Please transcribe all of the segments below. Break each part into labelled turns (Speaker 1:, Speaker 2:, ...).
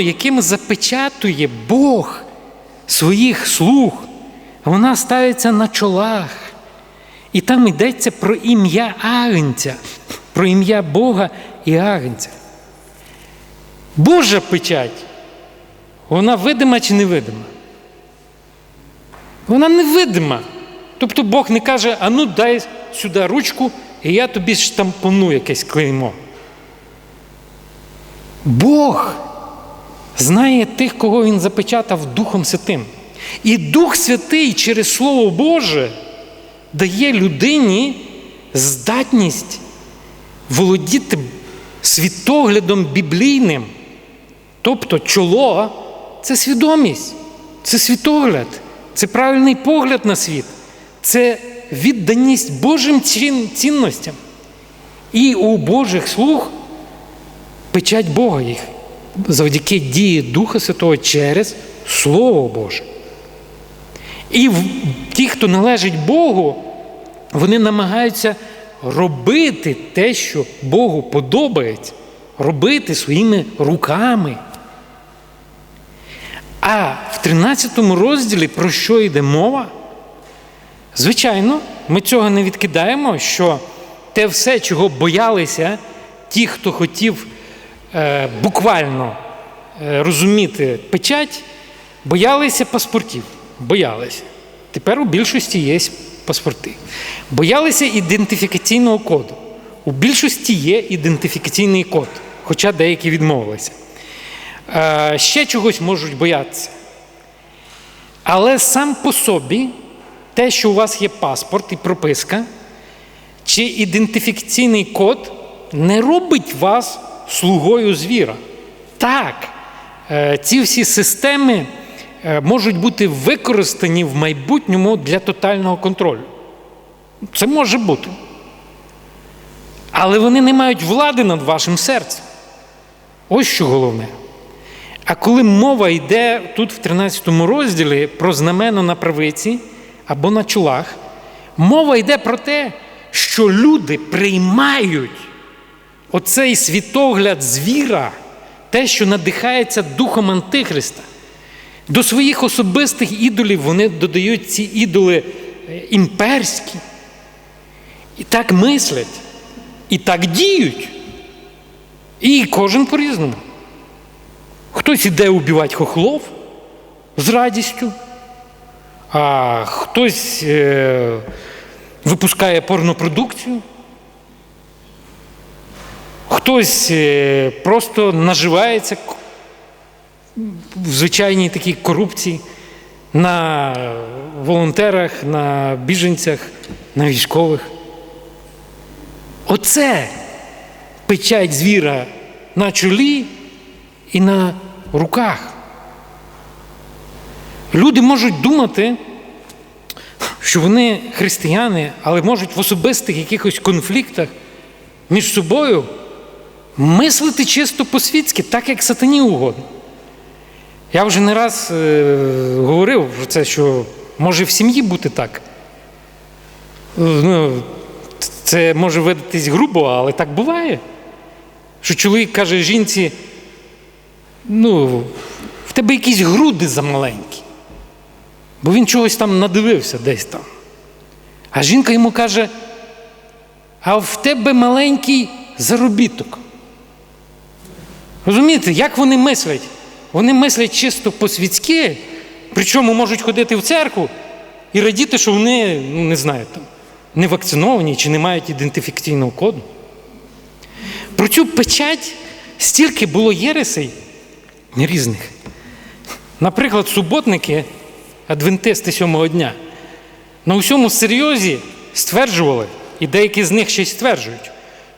Speaker 1: яким запечатує Бог своїх слуг, вона ставиться на чолах. І там йдеться про ім'я Агнця, про ім'я Бога і Агнця. Божа печать, вона видима чи невидима? Вона невидима. Тобто Бог не каже, а ну дай сюди ручку, і я тобі штампону якесь клеймо. Бог знає тих, кого Він запечатав Духом Святим. І Дух Святий через Слово Боже дає людині здатність володіти світоглядом біблійним. Тобто чоло це свідомість, це світогляд, це правильний погляд на світ, це відданість Божим цінностям. І у Божих слуг печать Бога їх завдяки дії Духа Святого через Слово Боже. І ті, хто належить Богу, вони намагаються робити те, що Богу подобається, робити своїми руками. А в 13 розділі про що йде мова? Звичайно, ми цього не відкидаємо, що те все, чого боялися ті, хто хотів буквально е, розуміти печать, боялися паспортів. Боялися. Тепер у більшості є паспорти. Боялися ідентифікаційного коду. У більшості є ідентифікаційний код, хоча деякі відмовилися. Е, ще чогось можуть боятися. Але сам по собі те, що у вас є паспорт і прописка, чи ідентифікаційний код не робить вас слугою звіра. Так, е, ці всі системи е, можуть бути використані в майбутньому для тотального контролю. Це може бути. Але вони не мають влади над вашим серцем. Ось що головне. А коли мова йде тут в 13 розділі про знамено на правиці або на чолах, мова йде про те, що люди приймають оцей світогляд звіра, те, що надихається духом Антихриста. До своїх особистих ідолів вони додають ці ідоли імперські. І так мислять, і так діють. І кожен по-різному. Хтось іде убивати хохлов з радістю, а хтось е, випускає порнопродукцію, хтось е, просто наживається в звичайній такій корупції на волонтерах, на біженцях, на військових. Оце печать звіра на чолі і на руках. Люди можуть думати, що вони християни, але можуть в особистих якихось конфліктах між собою мислити чисто по-світськи, так як сатані угодно. Я вже не раз е, говорив про це, що може в сім'ї бути так. Ну, Це може видатись грубо, але так буває. Що чоловік каже жінці, ну, в тебе якісь груди замаленькі, бо він чогось там надивився десь там. А жінка йому каже, а в тебе маленький заробіток. Розумієте, як вони мислять? Вони мислять чисто по-світськи, причому можуть ходити в церкву і радіти, що вони, ну не знаю, там, не вакциновані чи не мають ідентифікаційного коду. Про цю печать стільки було єресей різних. Наприклад, суботники, адвентисти сьомого дня, на усьому серйозі стверджували, і деякі з них ще й стверджують,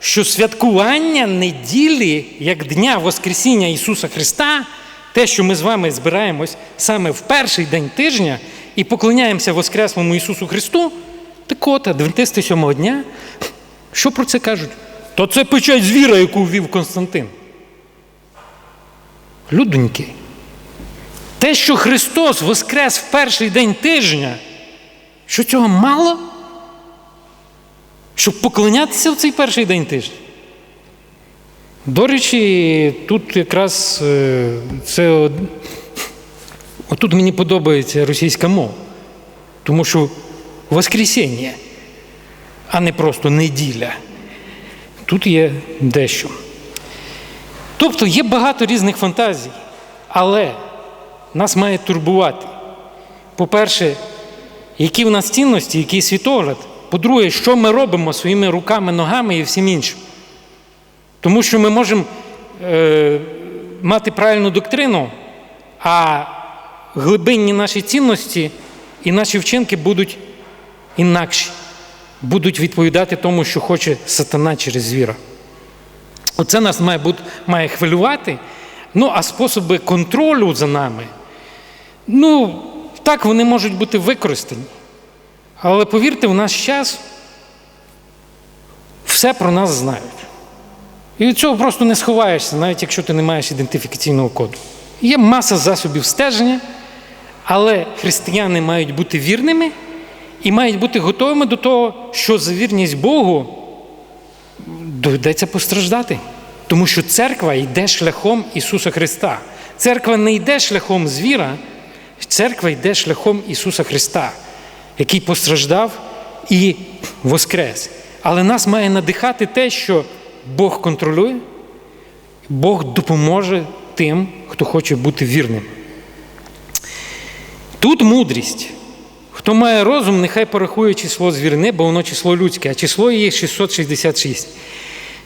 Speaker 1: що святкування неділі як Дня Воскресіння Ісуса Христа, те, що ми з вами збираємось саме в перший день тижня і поклоняємося Воскреслому Ісусу Христу, так от, адвентисти сьомого дня, що про це кажуть? То це печать звіра, яку ввів Константин. Людоньки, те, що Христос воскрес в перший день тижня, що цього мало? Щоб поклонятися в цей перший день тижня? До речі, тут якраз е, це отут мені подобається російська мова, тому що Воскресіння, а не просто неділя. Тут є дещо. Тобто є багато різних фантазій, але нас має турбувати. По-перше, які в нас цінності, який світогляд. По-друге, що ми робимо своїми руками, ногами і всім іншим. Тому що ми можемо е, мати правильну доктрину, а глибинні наші цінності і наші вчинки будуть інакші, будуть відповідати тому, що хоче сатана через звіра. Оце нас має, бути, має хвилювати. Ну, а способи контролю за нами, ну, так, вони можуть бути використані. Але повірте, в наш час все про нас знають. І від цього просто не сховаєшся, навіть якщо ти не маєш ідентифікаційного коду. Є маса засобів стеження, але християни мають бути вірними і мають бути готовими до того, що за вірність Богу доведеться постраждати. Тому що церква йде шляхом Ісуса Христа. Церква не йде шляхом звіра, церква йде шляхом Ісуса Христа, який постраждав і воскрес. Але нас має надихати те, що Бог контролює, Бог допоможе тим, хто хоче бути вірним. Тут мудрість. Хто має розум, нехай порахує число звірни, бо воно число людське, а число її 666.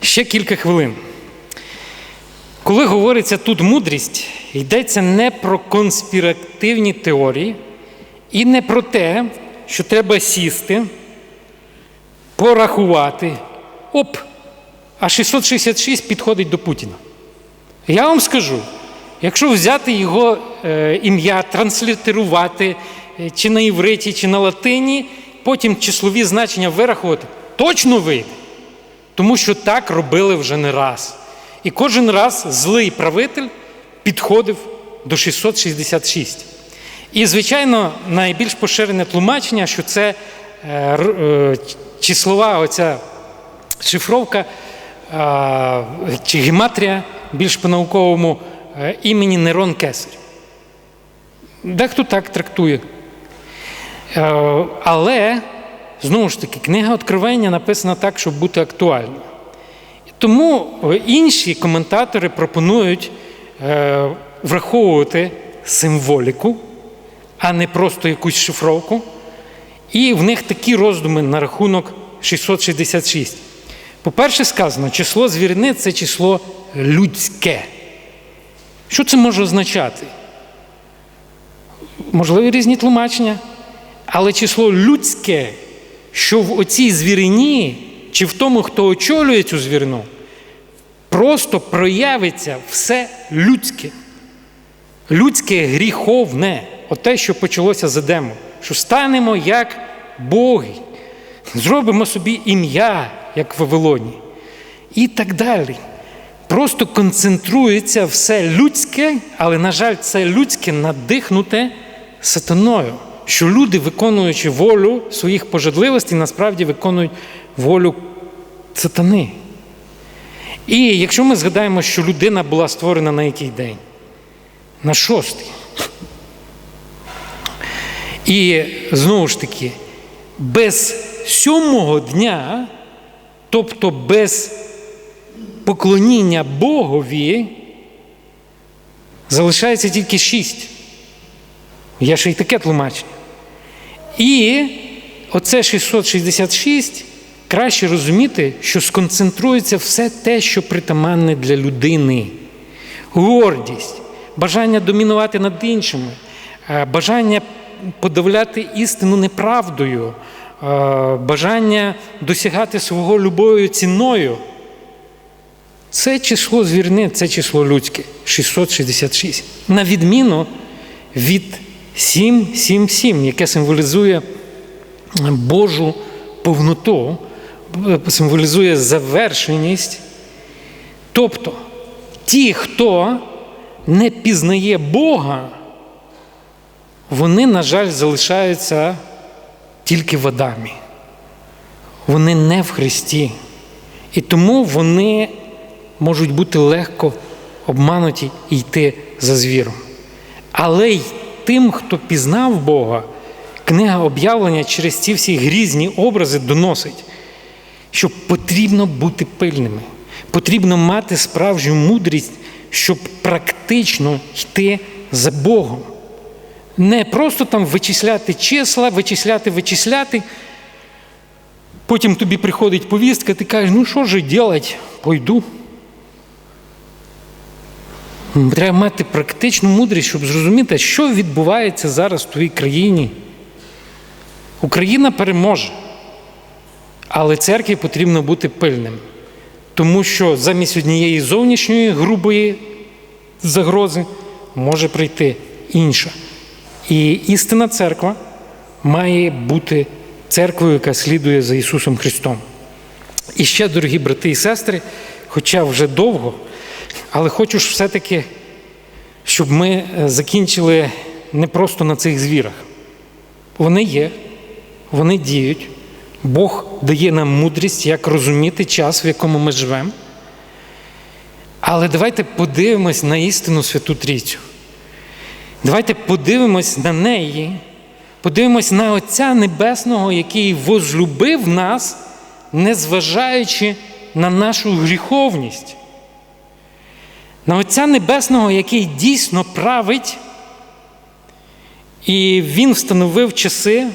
Speaker 1: Ще кілька хвилин. Коли говориться тут мудрість, йдеться не про конспіративні теорії і не про те, що треба сісти, порахувати. Оп! А 666 підходить до Путіна. Я вам скажу, якщо взяти його е, ім'я, транслітерувати е, чи на івриті, чи на латині, потім числові значення вирахувати, точно вийде. Тому що так робили вже не раз. І кожен раз злий правитель підходив до 666. І, звичайно, найбільш поширене тлумачення, що це е, е, числова оця шифровка е, чи гематрія, більш по-науковому імені Нерон Кесарь. Дехто так трактує. Але, знову ж таки, книга Откровення написана так, щоб бути актуальною. Тому інші коментатори пропонують враховувати символіку, а не просто якусь шифровку. І в них такі роздуми на рахунок 666. По-перше, сказано, число звірини це число людське. Що це може означати? Можливі різні тлумачення, але число людське, що в оцій звірині, чи в тому, хто очолює цю звірину, просто проявиться все людське. Людське гріховне, оте, що почалося з Едему, що станемо як боги, зробимо собі ім'я, як в Вавилоні, і так далі. Просто концентрується все людське, але, на жаль, це людське надихнуте сатаною, що люди, виконуючи волю своїх пожадливостей, насправді виконують волю сатани. І якщо ми згадаємо, що людина була створена на який день? На шостий. І знову ж таки, без сьомого дня, тобто без поклоніння Богові, залишається тільки шість. Є ще й таке тлумачення. І оце 666 краще розуміти, що сконцентрується все те, що притаманне для людини. Гордість, бажання домінувати над іншими, е, бажання подавляти істину неправдою, е, бажання досягати свого любою ціною. Це число звірни, це число людське 666. На відміну від 777, яке символізує Божу повноту, символізує завершеність. Тобто ті, хто не пізнає Бога, вони, на жаль, залишаються тільки в Адамі. Вони не в Христі. І тому вони можуть бути легко обмануті і йти за звіром. Але й тим, хто пізнав Бога, книга об'явлення через ці всі грізні образи доносить, що потрібно бути пильними, потрібно мати справжню мудрість, щоб практично йти за Богом. Не просто там вичисляти числа, вичисляти, вичисляти. Потім тобі приходить повістка, ти кажеш, ну що ж робити, пойду. Треба мати практичну мудрість, щоб зрозуміти, що відбувається зараз в твоїй країні. Україна переможе, але церкві потрібно бути пильним, тому що замість однієї зовнішньої грубої загрози може прийти інша. І істинна церква має бути церквою, яка слідує за Ісусом Христом. І ще, дорогі брати і сестри, хоча вже довго, але хочу ж все-таки, щоб ми закінчили не просто на цих звірах. Вони є, вони діють. Бог дає нам мудрість, як розуміти час, в якому ми живемо. Але давайте подивимось на істину Святу Трійцю. Давайте подивимось на неї, подивимось на Отця Небесного, який возлюбив нас, незважаючи на нашу гріховність. На Отця Небесного, який дійсно править, і Він встановив часи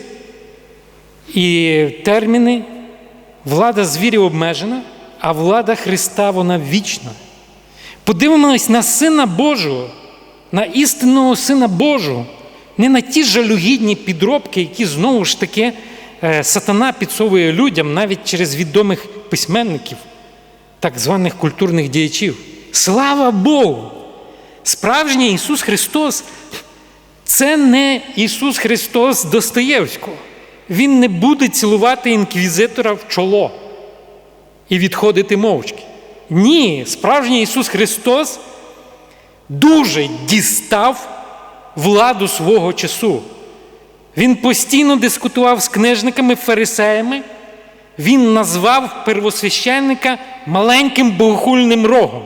Speaker 1: і терміни. Влада звірів обмежена, а влада Христа вона вічна. Подивимось на Сина Божого, на істинного Сина Божого, не на ті жалюгідні підробки, які знову ж таки сатана підсовує людям навіть через відомих письменників, так званих культурних діячів. Слава Богу! Справжній Ісус Христос це не Ісус Христос Достоєвського. Він не буде цілувати інквізитора в чоло і відходити мовчки. Ні, справжній Ісус Христос дуже дістав владу свого часу. Він постійно дискутував з книжниками, фарисеями. Він назвав первосвященника маленьким богохульним рогом.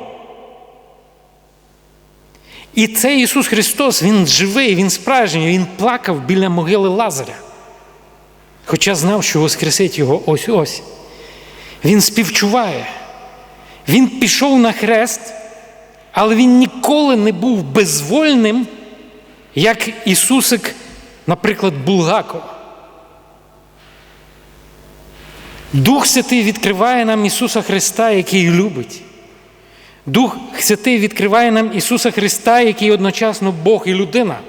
Speaker 1: І цей Ісус Христос, Він живий, Він справжній, Він плакав біля могили Лазаря. Хоча знав, що Воскресить його ось ось. Він співчуває. Він пішов на хрест, але він ніколи не був безвольним, як Ісусик, наприклад, Булгаков. Дух Святий відкриває нам Ісуса Христа, який любить. Дух Святий відкриває нам Ісуса Христа, який одночасно Бог і людина.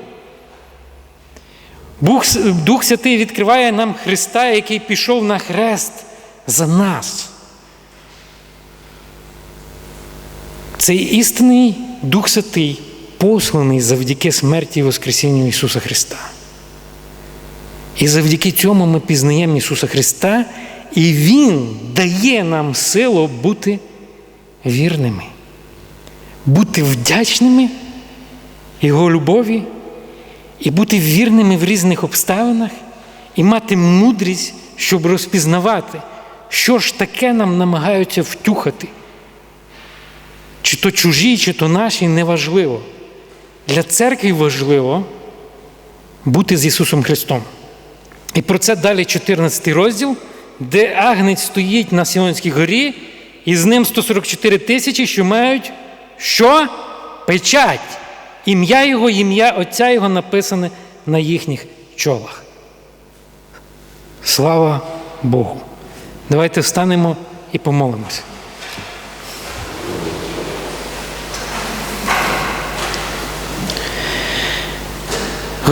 Speaker 1: Дух Святий відкриває нам Христа, який пішов на хрест за нас. Цей істинний Дух Святий посланий завдяки смерті і Воскресінню Ісуса Христа. І завдяки цьому ми пізнаємо Ісуса Христа, і Він дає нам силу бути вірними, бути вдячними Його любові і бути вірними в різних обставинах, і мати мудрість, щоб розпізнавати, що ж таке нам намагаються втюхати. Чи то чужі, чи то наші, неважливо. Для церкви важливо бути з Ісусом Христом. І про це далі 14 розділ, де Агнець стоїть на Сіонській горі, і з ним 144 тисячі, що мають що? Печать. Ім'я Його, ім'я Отця Його написане на їхніх чолах. Слава Богу! Давайте встанемо і помолимося.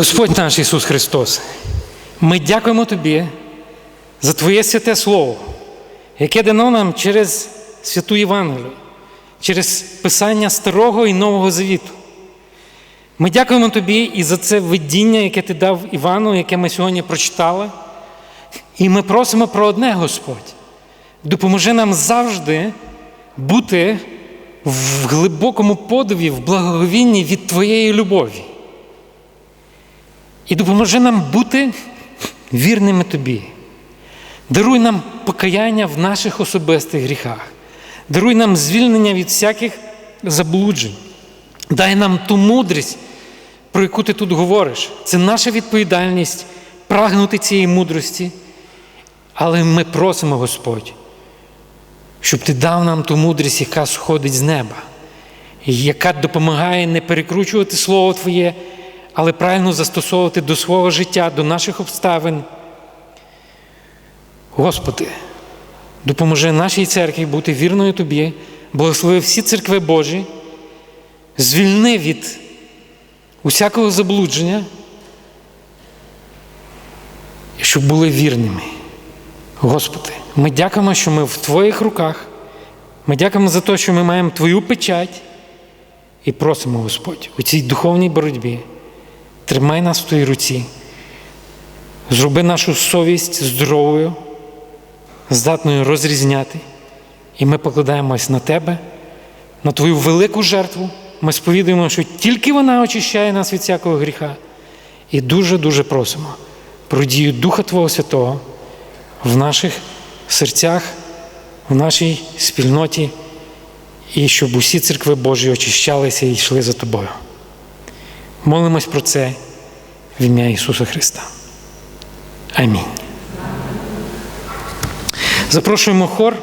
Speaker 1: Господь наш Ісус Христос, ми дякуємо Тобі за Твоє святе Слово, яке дано нам через святу Євангелію, через Писання Старого і Нового Завіту. Ми дякуємо Тобі і за це видіння, яке Ти дав Івану, яке ми сьогодні прочитали. І ми просимо про одне, Господь. Допоможи нам завжди бути в глибокому подиві, в благоговінні від Твоєї любові. І допоможи нам бути вірними Тобі. Даруй нам покаяння в наших особистих гріхах. Даруй нам звільнення від всяких заблуджень. Дай нам ту мудрість, про яку ти тут говориш. Це наша відповідальність прагнути цієї мудрості. Але ми просимо, Господь, щоб ти дав нам ту мудрість, яка сходить з неба, яка допомагає не перекручувати Слово Твоє, але правильно застосовувати до свого життя, до наших обставин. Господи, допоможи нашій церкві бути вірною Тобі, благослови всі церкви Божі, звільни від усякого заблудження, щоб були вірними. Господи, ми дякуємо, що ми в Твоїх руках. Ми дякуємо за те, що ми маємо Твою печать і просимо, Господь, у цій духовній боротьбі. Тримай нас в Твоїй руці, зроби нашу совість здоровою, здатною розрізняти. І ми покладаємось на Тебе, на Твою велику жертву. Ми сповідуємо, що тільки вона очищає нас від всякого гріха. І дуже-дуже просимо про дію Духа Твого Святого в наших серцях, в нашій спільноті, і щоб усі церкви Божі очищалися і йшли за тобою. Молимось про це в ім'я Ісуса Христа. Амінь. Запрошуємо хор.